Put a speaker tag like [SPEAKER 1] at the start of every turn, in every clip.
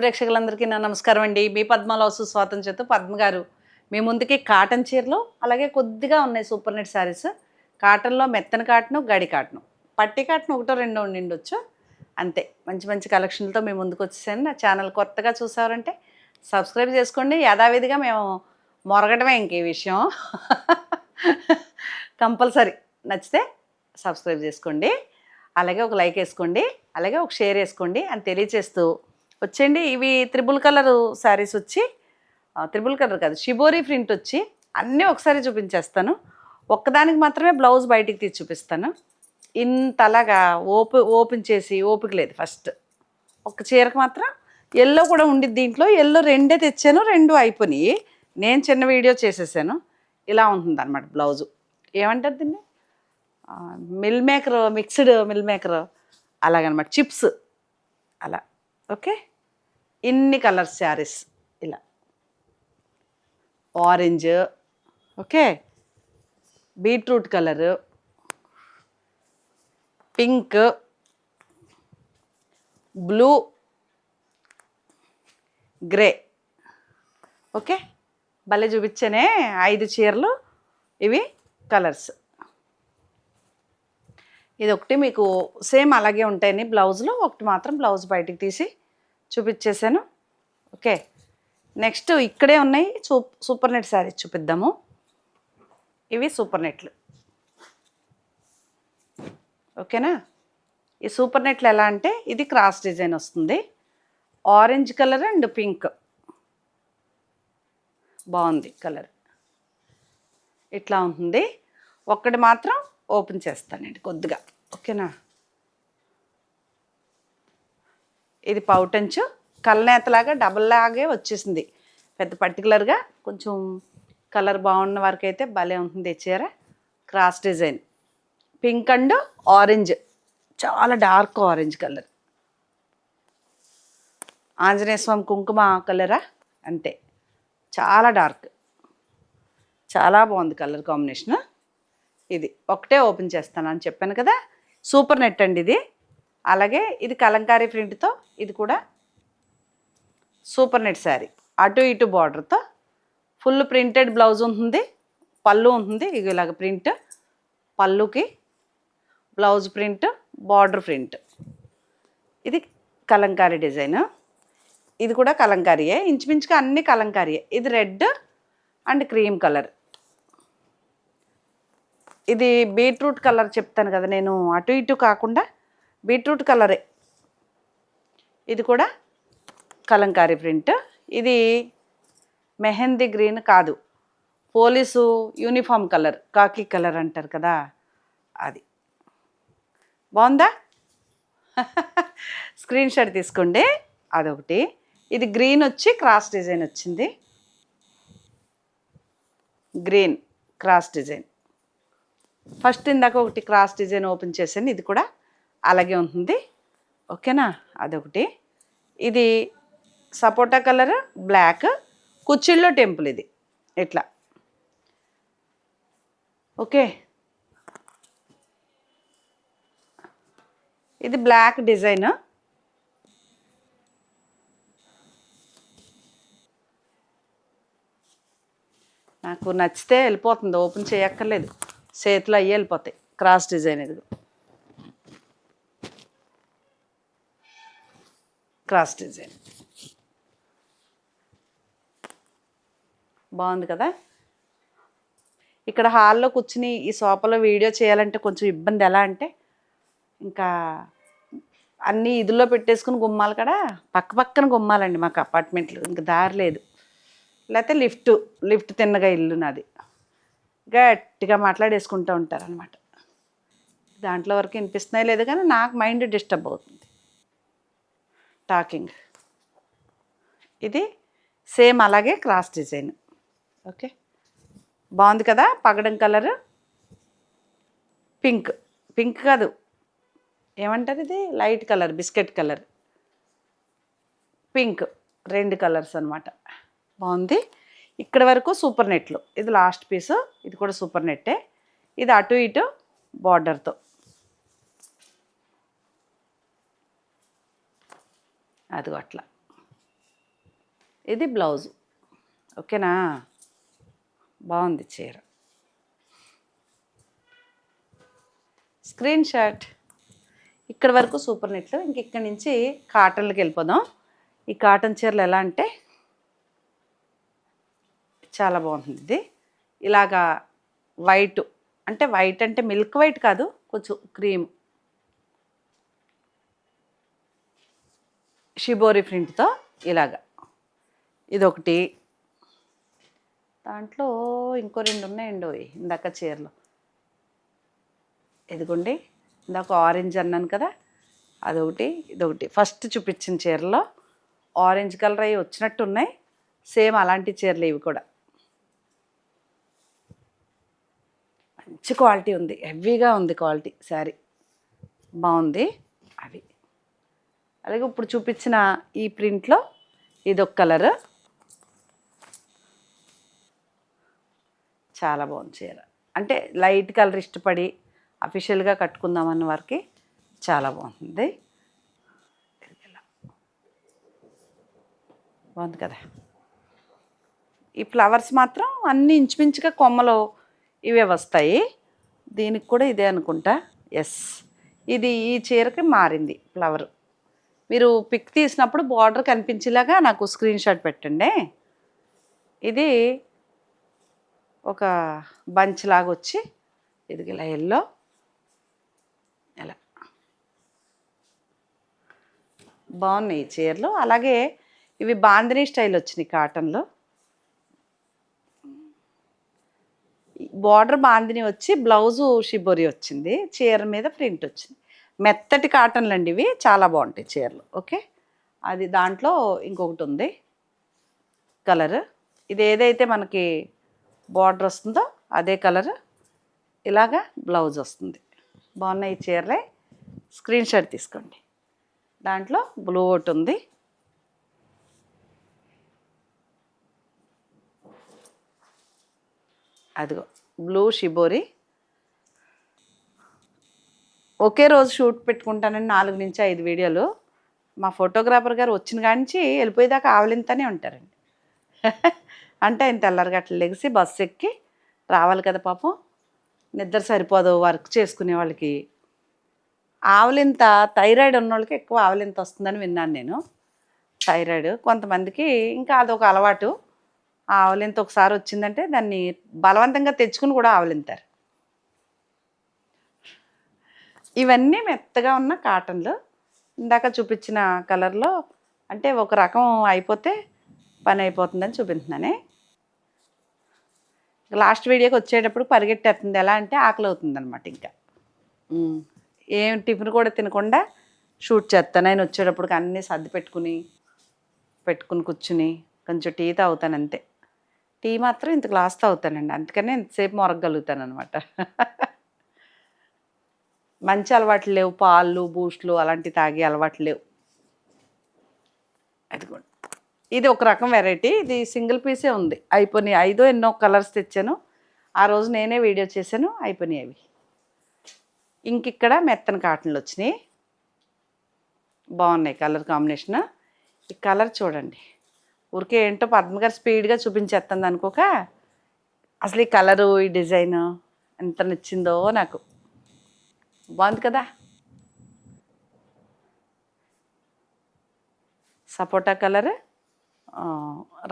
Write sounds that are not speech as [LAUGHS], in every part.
[SPEAKER 1] ప్రేక్షకులందరికీ నా నమస్కారం అండి. మీ పద్మలో స్వాతం చేత పద్మ గారు మీ ముందుకి కాటన్ చీరలు అలాగే కొద్దిగా ఉన్నాయి సూపర్ నెట్ శారీస్. కాటన్లో మెత్తని కాటను గడి కాటను. పట్టి కాటన్ ఒకటో రెండో నిండొచ్చు అంతే. మంచి మంచి కలెక్షన్లతో మీ ముందుకు వచ్చేసాను. నా ఛానల్ కొత్తగా చూసారంటే సబ్స్క్రైబ్ చేసుకోండి. యథావిధిగా మేము మొరగటమే ఇంకే విషయం. కంపల్సరీ. నచ్చితే సబ్స్క్రైబ్ చేసుకోండి. అలాగే ఒక లైక్ వేసుకోండి. అలాగే ఒక షేర్ వేసుకోండి అని తెలియచేస్తూ వచ్చేయండి. ఇవి త్రిబుల్ కలర్ శారీస్ వచ్చి త్రిబుల్ కలర్ కాదు షిబోరీ ప్రింట్ వచ్చి అన్నీ ఒకసారి చూపించేస్తాను. ఒక్కదానికి మాత్రమే బ్లౌజ్ బయటికి తీసి చూపిస్తాను. ఇంతలాగా ఓపె ఓపెన్ చేసి ఓపిక లేదు ఫస్ట్. ఒక చీరకు మాత్రం ఎల్లో కూడా ఉండిద్ది దీంట్లో. ఎల్లో రెండే తెచ్చాను రెండు అయిపోయినాయి. నేను చిన్న వీడియో చేసేసాను. ఇలా ఉంటుంది అనమాట బ్లౌజు. ఏమంటారు దీన్ని? Meal maker mixed meal maker. అలాగనమాట చిప్స్. అలా. ఓకే? ఇన్ని కలర్స్ శారీస్ ఇలా. Orange okay beetroot colour pink blue grey okay భలే చూపించనే ఐదు చీరలు ఇవి కలర్స్. ఇది ఒకటి మీకు సేమ్ అలాగే ఉంటాయని బ్లౌజ్లో ఒకటి మాత్రం బ్లౌజ్ బయటికి తీసి చూపించేసాను ఓకే. నెక్స్ట్ ఇక్కడే ఉన్నాయి. చూ సూపర్ నెట్ శారీస్ చూపిద్దాము. ఇవి సూపర్ నెట్లు. ఓకేనా? ఈ సూపర్ నెట్లు ఎలా అంటే ఇది క్రాస్ డిజైన్ వస్తుంది. Orange colour and pink. బాగుంది కలర్. ఇట్లా ఉంటుంది. ఒక్కటి మాత్రం ఓపెన్ చేస్తానండి కొద్దిగా. ఓకేనా? ఇది పౌటంచు కళ్ళనేతలాగా డబల్ లాగే వచ్చేసింది. పెద్ద పర్టికులర్గా కొంచెం కలర్ బాగున్న వరకు అయితే భలే ఉంటుంది చీర. Cross design pink and orange చాలా dark orange colour Anjaneya Swamy కుంకుమ కలరా అంతే. చాలా డార్క్ చాలా బాగుంది కలర్ కాంబినేషన్ ఇది ఒకటే ఓపెన్ చేస్తాను అని చెప్పాను కదా. సూపర్ నెట్ అండి ఇది. అలాగే ఇది కలంకారీ ప్రింట్తో ఇది కూడా సూపర్ నెట్ శారీ. అటు ఇటు బార్డర్తో ఫుల్ ప్రింటెడ్ బ్లౌజ్ ఉంటుంది పళ్ళు ఉంటుంది ఇలాగ ప్రింట్ పళ్ళుకి బ్లౌజ్ ప్రింట్ బార్డర్ ప్రింట్ ఇది కలంకారీ డిజైన్. ఇది కూడా కలంకారీయే ఇంచుమించుగా అన్ని కలంకారీయే. ఇది రెడ్ అండ్ క్రీమ్ కలర్. ఇది బీట్రూట్ కలర్ చెప్తాను కదా నేను అటు ఇటు కాకుండా బీట్రూట్ కలరే. ఇది కూడా కలంకారీ ప్రింట్. ఇది మెహందీ గ్రీన్ కాదు. Police uniform colour khaki colour అంటారు కదా అది. బాగుందా? [LAUGHS] స్క్రీన్ షాట్ తీసుకోండి. అదొకటి. ఇది గ్రీన్ వచ్చి క్రాస్ డిజైన్ వచ్చింది. Green cross design. ఫస్ట్ ఇందాక ఒకటి క్రాస్ డిజైన్ ఓపెన్ చేశాను. ఇది కూడా అలాగే ఉంటుంది. ఓకేనా? అదొకటి. ఇది సపోటా కలర్ బ్లాక్. కుచ్చిళ్ళో టెంపుల్ ఇది. ఇట్లా. ఓకే. ఇది బ్లాక్ డిజైన్. నాకు నచ్చితే వెళ్ళిపోతుంది. ఓపెన్ చేయక్కర్లేదు. చేతిలో అయ్యి వెళ్ళిపోతాయి. క్రాస్ డిజైన్ ఇది. క్రాస్ డిజైన్ బాగుంది కదా? ఇక్కడ హాల్లో కూర్చుని ఈ సోఫాలో వీడియో చేయాలంటే కొంచెం ఇబ్బంది ఎలా అంటే ఇంకా అన్నీ ఇదిలో పెట్టేసుకుని గుమ్మాలు కదా? పక్క పక్కన గుమ్మాలండి మాకు అపార్ట్మెంట్లు ఇంకా దారి లేదు. లేకపోతే లిఫ్ట్ లిఫ్ట్ తిన్నగా ఇల్లు నాది. గట్టిగా మాట్లాడేసుకుంటూ ఉంటారనమాట దాంట్లో వరకు వినిపిస్తున్నాయి లేదు కానీ నాకు మైండ్ డిస్టర్బ్ అవుతుంది. టాకింగ్. ఇది సేమ్ అలాగే క్రాస్ డిజైన్. ఓకే? బాగుంది కదా? పగడం కలర్? పింక్. పింక్ కాదు. ఏమంటారు ఇది? Light colour biscuit colour. Pink. రెండు కలర్స్ అనమాట బాగుంది. ఇక్కడ వరకు సూపర్ నెట్లు. ఇది లాస్ట్ పీసు. ఇది కూడా సూపర్ నెట్టే. ఇది అటు ఇటు బార్డర్తో. అదిగో అట్లా. ఇది బ్లౌజు. ఓకేనా? బాగుంది చీర. Screenshot. ఇక్కడ వరకు సూపర్ నెట్లు ఇంక ఇక్కడి నుంచి కాటన్లకు వెళ్ళిపోదాం. ఈ కాటన్ చీరలు ఎలా అంటే చాలా బాగుంటుంది ఇది. ఇలాగా వైట్. అంటే వైట్ అంటే మిల్క్ వైట్ కాదు కొంచెం క్రీమ్. షిబోరి ప్రింట్తో ఇలాగా. ఇదొకటి. దాంట్లో ఇంకో రెండు ఉన్నాయండి ఇందాక చీరలు. ఇదిగోండి ఇందాక ఆరెంజ్ అన్నాను కదా అదొకటి ఇదొకటి. ఫస్ట్ చూపించిన చీరలో ఆరెంజ్ కలర్ అవి వచ్చినట్టు ఉన్నాయి సేమ్ అలాంటి చీరలు ఇవి కూడా. మంచి క్వాలిటీ ఉంది హెవీగా ఉంది క్వాలిటీ శారీ. బాగుంది. అవి. అలాగే ఇప్పుడు చూపించిన ఈ ప్రింట్లో ఇదొక కలర్. చాలా బాగుంది చీర. అంటే లైట్ కలర్ ఇష్టపడి అఫీషియల్గా కట్టుకుందామన్న వారికి చాలా బాగుంది. బాగుంది కదా. ఈ ఫ్లవర్స్ మాత్రం అన్ని ఇంచుమించుగా కొమ్మలు ఇవే వస్తాయి. దీనికి కూడా ఇదే అనుకుంటా. ఎస్ ఇది ఈ చీరకి మారింది ఫ్లవర్. మీరు పిక్ తీసినప్పుడు బార్డర్ కనిపించేలాగా నాకు స్క్రీన్ షాట్ పెట్టండి. ఇది ఒక బంచ్ లాగా వచ్చి ఇది ఇలా ఎల్లో ఇలా. బాగున్నాయి చీరలు. అలాగే ఇవి బాందినీ స్టైల్ వచ్చినాయి కాటన్లో. బార్డర్ బాందిని వచ్చి బ్లౌజు షిబోరి వచ్చింది. చీర మీద ప్రింట్ వచ్చింది. మెత్తటి కాటన్లు అండి ఇవి. చాలా బాగుంటాయి చీరలు. ఓకే? అది దాంట్లో ఇంకొకటి ఉంది. కలర్. ఇది ఏదైతే మనకి బార్డర్ వస్తుందో అదే కలర్. ఇలాగా బ్లౌజ్ వస్తుంది. బాగున్నాయి ఈ చీరలే. స్క్రీన్ షాట్ తీసుకోండి. దాంట్లో బ్లూ ఒకటి ఉంది. అదిగో బ్లూ షిబోరి ఒకే రోజు షూట్ పెట్టుకుంటానని నాలుగు నుంచి ఐదు వీడియోలు. మా ఫోటోగ్రాఫర్ గారు వచ్చిన కానించి వెళ్ళిపోయేదాకా ఆవలింతనే ఉంటారండి. [LAUGHS] అంటే ఆయన తెల్లారి గట్ల లెగిసి బస్సు ఎక్కి రావాలి కదా పాపం. నిద్ర సరిపోదు వర్క్ చేసుకునే వాళ్ళకి. ఆవలింత థైరాయిడ్ ఉన్న వాళ్ళకి ఎక్కువ ఆవలింత వస్తుందని విన్నాను నేను. థైరాయిడ్ కొంతమందికి ఇంకా అదొక అలవాటు. ఆవలింత ఒకసారి వచ్చిందంటే దాన్ని బలవంతంగా తెచ్చుకుని కూడా ఆవలింతారు. ఇవన్నీ మెత్తగా ఉన్న కాటన్లు. ఇందాక చూపించిన కలర్లో అంటే ఒక రకం అయిపోతే పని అయిపోతుందని చూపిస్తున్నానే లాస్ట్ వీడియోకి వచ్చేటప్పుడు పరిగెట్టేస్తుంది. ఎలా అంటే ఆకలి అవుతుంది అనమాట ఇంకా ఏం టిఫిన్ కూడా తినకుండా షూట్ చేస్తాను. ఆయన వచ్చేటప్పుడు అన్నీ సర్ది పెట్టుకుని పెట్టుకుని కూర్చుని కొంచెం టీ తాగుతాను అంతే. టీ మాత్రం ఇంత గ్లాస్ తాగుతానండి. అందుకనే ఇంతసేపు మొరగలుగుతాను అనమాట మంచి అలవాట్లు లేవు. పాలు బూస్ట్లు అలాంటివి తాగే అలవాట్లు లేవు. అదిగోండి. ఇది ఒక రకం వెరైటీ ఇది సింగిల్ పీసే ఉంది. అయిపోయినాయి. ఐదో ఎన్నో కలర్స్ తెచ్చాను. ఆ రోజు నేనే వీడియో చేశాను. అయిపోయినాయి అవి. ఇంక ఇక్కడ మెత్తని కాటన్లు వచ్చినాయి. బాగున్నాయి కలర్ కాంబినేషన్ ఈ కలర్ చూడండి. ఊరికే ఏంటో పద్మ గారు స్పీడ్గా చూపించేస్తుంది అనుకోక అసలు ఈ కలరు ఈ డిజైన్ ఎంత నచ్చిందో నాకు. బాగుంది కదా? Sapota colour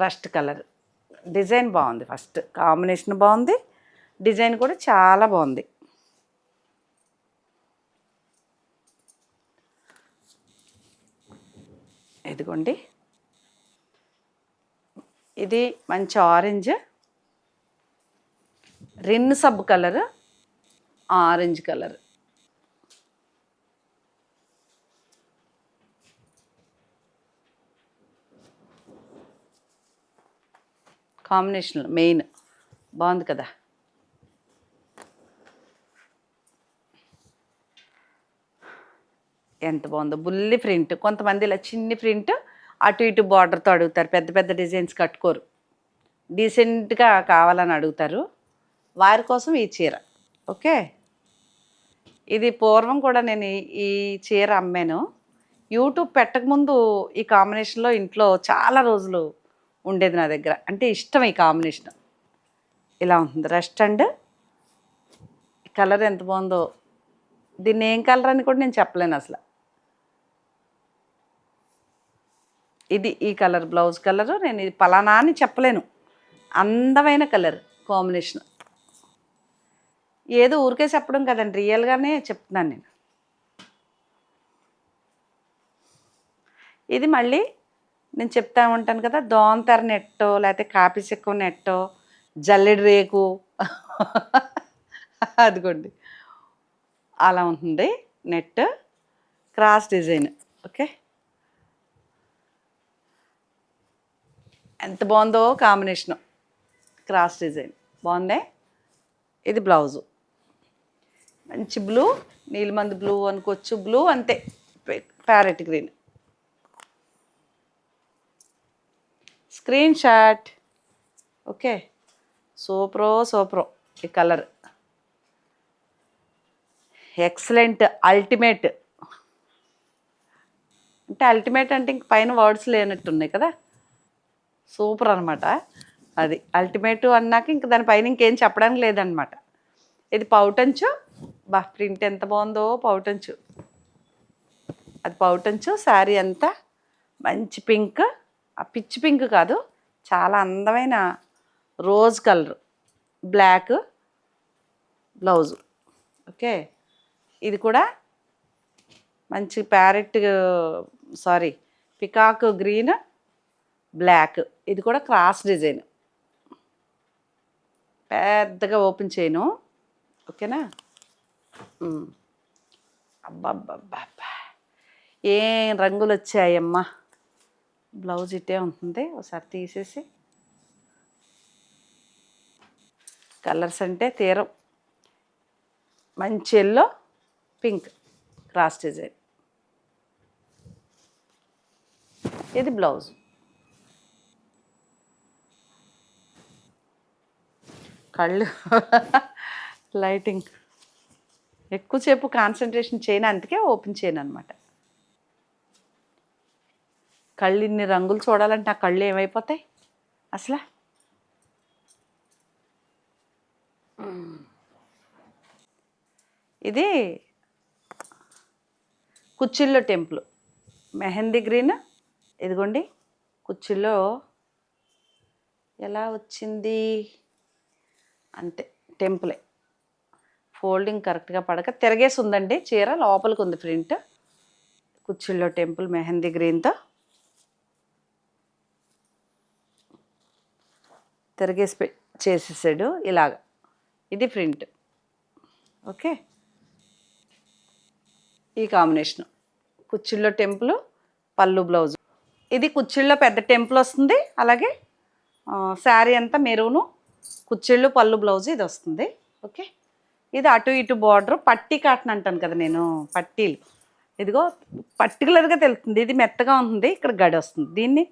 [SPEAKER 1] rust colour. Design బాగుంది ఫస్ట్. కాంబినేషన్ బాగుంది. డిజైన్ కూడా చాలా బాగుంది. ఇదిగోండి. ఇది మంచి ఆరెంజ్. రిన్ sub colour orange colour. Combination main. బాగుంది కదా? ఎంత బాగుందో. బుల్లి ప్రింట్. కొంతమంది ఇలా చిన్ని ప్రింట్ అటు ఇటు బార్డర్తో అడుగుతారు. పెద్ద పెద్ద డిజైన్స్ కట్టుకోరు. డీసెంట్గా కావాలని అడుగుతారు. వారి కోసం ఈ చీర. ఓకే? ఇది పూర్వం కూడా నేను ఈ- ఈ చీర అమ్మాను. యూట్యూబ్ పెట్టకముందు ఈ కాంబినేషన్లో ఇంట్లో చాలా రోజులు ఉండేది నా దగ్గర. అంటే ఇష్టం ఈ కాంబినేషన్. ఇలా ఉంటుంది. రెస్ట్ అండ్ కలర్ ఎంత బాగుందో. దీన్ని ఏం కలర్ అని కూడా నేను చెప్పలేను అసలు. ఇది ఈ కలర్ బ్లౌజ్ కలరు. నేను ఇది పలానా అని చెప్పలేను. అందమైన కలర్ కాంబినేషన్. ఏదో ఊరికే చెప్పడం కదండి. రియల్గానే చెప్తున్నాను నేను. ఇది మళ్ళీ నేను చెప్తా ఉంటాను కదా దోంతర నెట్టో లేకపోతే కాపీ చెక్కు నెట్టో జల్లెడి రేకు. అదిగోండి. అలా ఉంటుంది నెట్ క్రాస్ డిజైన్ ఓకే? ఎంత బాగుందో కాంబినేషను క్రాస్ డిజైన్. బాగుందే? ఇది బ్లౌజు. మంచి బ్లూ నీలిమంది బ్లూ అనుకోవచ్చు బ్లూ అంతే parrot green. Screen shot okay సూపరో సూపరో ఈ కలర్ ఎక్సలెంట్ అల్టిమేట్ అంటే అల్టిమేట్ అంటే ఇంక పైన వర్డ్స్ లేనట్టున్నాయి కదా? సూపర్ అనమాట అది అల్టిమేట్ అన్నాక ఇంక దానిపైన ఇంకేం చెప్పడానికి లేదనమాట ఇది పౌటంచు. బా ప్రింట్ ఎంత బాగుందో పౌటంచు. అది పౌటంచు శారీ అంతా మంచి పింక్ ఆ పిచ్ పింక్ కాదు చాలా అందమైన rose colour. Black blouse. Okay? ఇది కూడా మంచి parrot sorry peacock green black. ఇది కూడా క్రాస్ డిజైన్. పెద్దగా ఓపెన్ చేయను. ఓకేనా? ఉమ్. అబ్బబ్బబ్బబ్బా. ఏం రంగులు వచ్చాయమ్మా? బ్లౌజ్ ఇట్టే ఉంటుంది. ఒకసారి తీసేసి. కలర్స్ అంటే తీరం. మంచి ఎల్లో పింక్ క్రాస్ డిజైన్ ఇది బ్లౌజ్. కళ్ళు [LAUGHS] లైటింగ్ ఎక్కువసేపు కాన్సన్ట్రేషన్ చేయను అందుకే ఓపెన్ చేయను అనమాట కళ్ళు ఇన్ని రంగులు చూడాలంటే నా కళ్ళు ఏమైపోతాయి? అసలు? ఇది కుచ్చిల్లో టెంపుల్. మెహందీ గ్రీన్. ఇదిగోండి. కుచ్చిల్లో ఎలా వచ్చింది? అంతే టెంపులే. ఫోల్డింగ్ కరెక్ట్గా పడక తిరగేసి ఉందండి. చీర లోపలికి ఉంది ప్రింట్. కుచ్చిల్లో టెంపుల్ మెహందీ గ్రీన్తో. తిరగేసి చేసేసాడు. ఇలాగ. ఇది ప్రింట్. ఓకే? ఈ కాంబినేషన్. కుచ్చిళ్ళో టెంపుల్ పళ్ళు బ్లౌజ్. ఇది కుచ్చిళ్ళలో పెద్ద టెంపుల్ వస్తుంది. అలాగే శారీ అంతా మెరూను కుచ్చిళ్ళు పళ్ళు బ్లౌజ్ ఇది వస్తుంది. ఓకే? ఇది అటు ఇటు బార్డర్. పట్టీ కాటన్ అంటాను కదా నేను పట్టీలు. ఇదిగో పర్టికులర్గా తెలుస్తుంది. ఇది మెత్తగా ఉంటుంది. ఇక్కడ గడి వస్తుంది. దీన్ని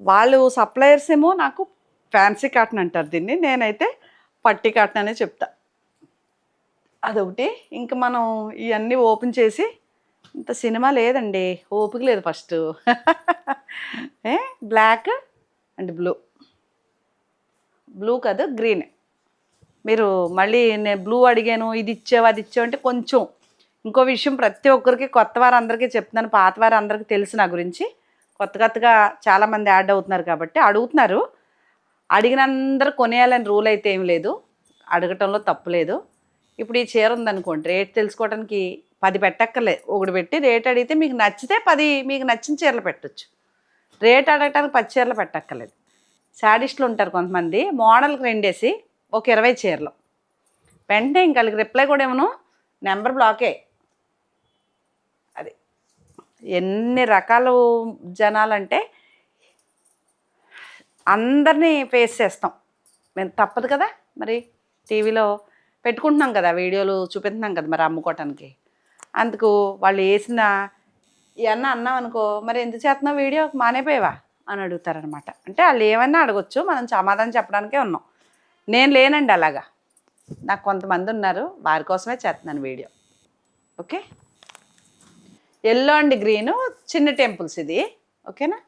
[SPEAKER 1] వాళ్ళు సప్లయర్స్ ఏమో నాకు ఫ్యాన్సీ కాటన్ అంటారు దీన్ని. నేనైతే పట్టి కాటన్ అనే చెప్తా. అదొకటి. ఇంకా మనం ఇవన్నీ ఓపెన్ చేసి ఇంత సినిమా లేదండి. ఓపిక లేదు first. A? Black and blue. Blue కాదు గ్రీన్. మీరు మళ్ళీ నేను బ్లూ అడిగాను ఇది ఇచ్చావు అది ఇచ్చావు అంటే కొంచెం. ఇంకో విషయం ప్రతి ఒక్కరికి కొత్త వారు అందరికీ చెప్తున్నాను పాత వారు అందరికీ తెలుసు నా గురించి. కొత్త కొత్తగా చాలామంది యాడ్ అవుతున్నారు కాబట్టి అడుగుతున్నారు. అడిగినందరూ కొనేయాలని రూల్ అయితే ఏం లేదు. అడగటంలో తప్పులేదు ఇప్పుడు ఈ చీర ఉందనుకోండి రేట్ తెలుసుకోవడానికి పది పెట్టక్కర్లేదు ఒకటి పెట్టి రేట్ అడిగితే మీకు నచ్చితే పది మీకు నచ్చిన చీరలు పెట్టచ్చు. రేట్ అడగటానికి పది చీరలు పెట్టక్కర్లేదు. శాడిస్టులు ఉంటారు కొంతమంది మోడల్కి రెండేసి ఒక ఇరవై చీరలు. వెంటనే ఇంక వాళ్ళకి రిప్లై కూడా ఏమను నెంబర్ బ్లాకే అది ఎన్ని రకాలు జనాలంటే అందరినీ ఫేస్ చేస్తాం. మేము తప్పదు కదా? మరి టీవీలో పెట్టుకుంటున్నాం కదా వీడియోలు చూపిస్తున్నాం కదా మరి అమ్ముకోవటానికి. అందుకు వాళ్ళు వేసిన ఇవన్నీ అన్నాం అనుకో మరి ఎందుకు చేస్తున్నావు వీడియో? మానేపోయావా? అని అడుగుతారనమాట. అంటే వాళ్ళు ఏమన్నా అడగొచ్చు మనం సమాధానం చెప్పడానికే ఉన్నాం. నేను లేనండి అలాగా. నాకు కొంతమంది ఉన్నారు వారి కోసమే చేస్తున్నాను video. Okay? Yellow and green చిన్న టెంపుల్స్ ఇది. ఓకేనా?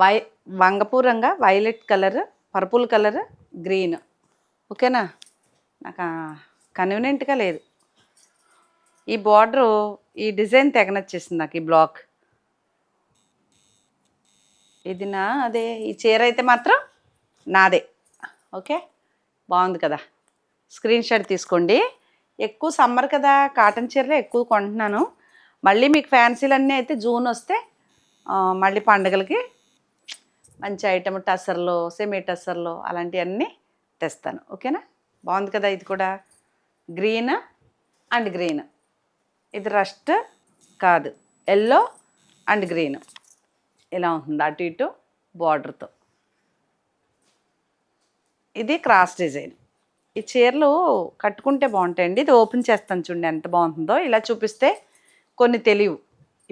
[SPEAKER 1] వై వంగపూరంగా violet colour purple colour green. ఓకేనా? నాకు కన్వీనియంట్గా లేదు. ఈ బార్డరు ఈ డిజైన్ తెగనొచ్చేసింది నాకు ఈ బ్లాక్. ఇది నా అదే ఈ చీర అయితే మాత్రం నాదే. ఓకే? బాగుంది కదా? స్క్రీన్ షాట్ తీసుకోండి. ఎక్కువ సమ్మర్ కదా కాటన్ చీరలే ఎక్కువ కొంటున్నాను. మళ్ళీ మీకు ఫ్యాన్సీలన్నీ అయితే జూన్ వస్తే మళ్ళీ పండుగలకి మంచి ఐటమ్ టసర్లో సెమీ టసర్లో అలాంటివన్నీ తెస్తాను. ఓకేనా? బాగుంది కదా ఇది కూడా? Green and green. ఇది రస్ట్ కాదు. Yellow and green. ఇలా ఉంటుంది అటు ఇటు బార్డర్తో. ఇది క్రాస్ డిజైన్. ఈ చీరలు కట్టుకుంటే బాగుంటాయండి. ఇది ఓపెన్ చేస్తాను చూడండి ఎంత బాగుంటుందో. ఇలా చూపిస్తే కొన్ని తెలియవు.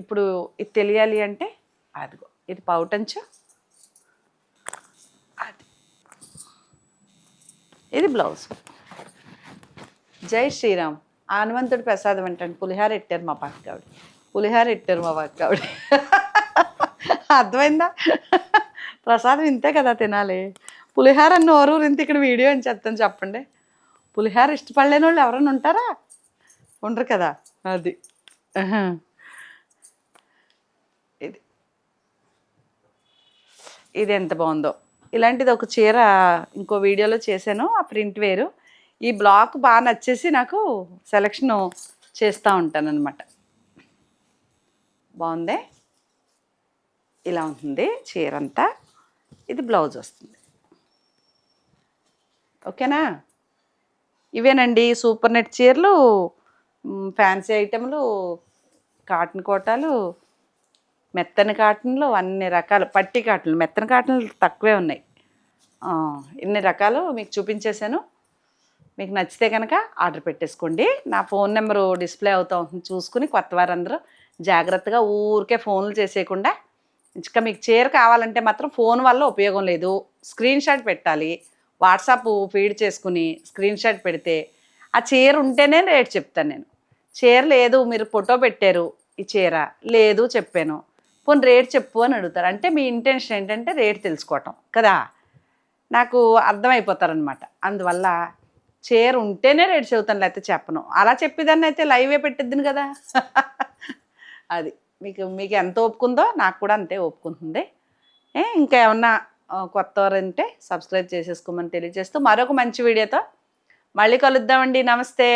[SPEAKER 1] ఇప్పుడు ఇది తెలియాలి అంటే అదిగో ఇది పౌటంచు. ఇది బ్లౌజ్. జై శ్రీరామ్. హనుమంతుడి ప్రసాదం ఏంటంటే పులిహార ఎట్టారు మా పక్క పులిహార ఎట్టారు మా పక్క ఆవిడ అర్థమైందా? ప్రసాదం ఇంతే కదా తినాలి. పులిహార నోరు ఇంత ఇక్కడ వీడియో అని చెప్తాను చెప్పండి? పులిహార ఇష్టపడలేని వాళ్ళు ఎవరైనా ఉంటారా? ఉండరు కదా అది. ఇది. ఇది ఎంత బాగుందో. ఇలాంటిది ఒక చీర ఇంకో వీడియోలో చేశాను ఆ ప్రింట్ వేరు. ఈ బ్లాక్ బాగా నచ్చేసి నాకు సెలక్షన్ చేస్తూ ఉంటాను అనమాట బాగుందే? ఇలా ఉంటుంది చీర అంతా. ఇది బ్లౌజ్ వస్తుంది. ఓకేనా? ఇవేనండి సూపర్ నెట్ చీరలు ఫ్యాన్సీ ఐటెంలు కాటన్ కోటాలు మెత్తని కాటన్లు అన్ని రకాలు. పట్టి కాటన్లు మెత్తని కాటన్లు తక్కువే ఉన్నాయి. ఇన్ని రకాలు మీకు చూపించేశాను. మీకు నచ్చితే కనుక ఆర్డర్ పెట్టేసుకోండి. నా ఫోన్ నెంబరు డిస్ప్లే అవుతూ ఉంటుంది చూసుకుని కొత్త వారందరూ జాగ్రత్తగా ఊరికే ఫోన్లు చేసేయకుండా ఇంకా మీకు చీర కావాలంటే మాత్రం ఫోన్ వల్ల ఉపయోగం లేదు. స్క్రీన్ షాట్ పెట్టాలి. వాట్సాప్ ఫీడ్ చేసుకుని స్క్రీన్ షాట్ పెడితే ఆ చీర ఉంటేనే రేట్ చెప్తాను నేను. చీర లేదు మీరు ఫోటో పెట్టారు ఈ చీర లేదు చెప్పాను. పోనీ రేట్ చెప్పు అని అడుగుతారు. అంటే మీ ఇంటెన్షన్ ఏంటంటే రేట్ తెలుసుకోవటం కదా. నాకు అర్థమైపోతారనమాట అందువల్ల చీర ఉంటేనే రేట్ చెబుతాను లేకపోతే చెప్పను. అలా చెప్పేదాన్ని అయితే లైవే పెట్టిద్దిను కదా. అది మీకు మీకు ఎంత ఒప్పుకుందో నాకు కూడా అంతే ఒప్పుకుంటుంది. ఏ ఇంకా ఏమన్నా కొత్త వారంటే ఉంటే సబ్స్క్రైబ్ చేసేసుకోమని తెలియజేస్తూ మరొక మంచి వీడియోతో మళ్ళీ కలుద్దామండి. నమస్తే.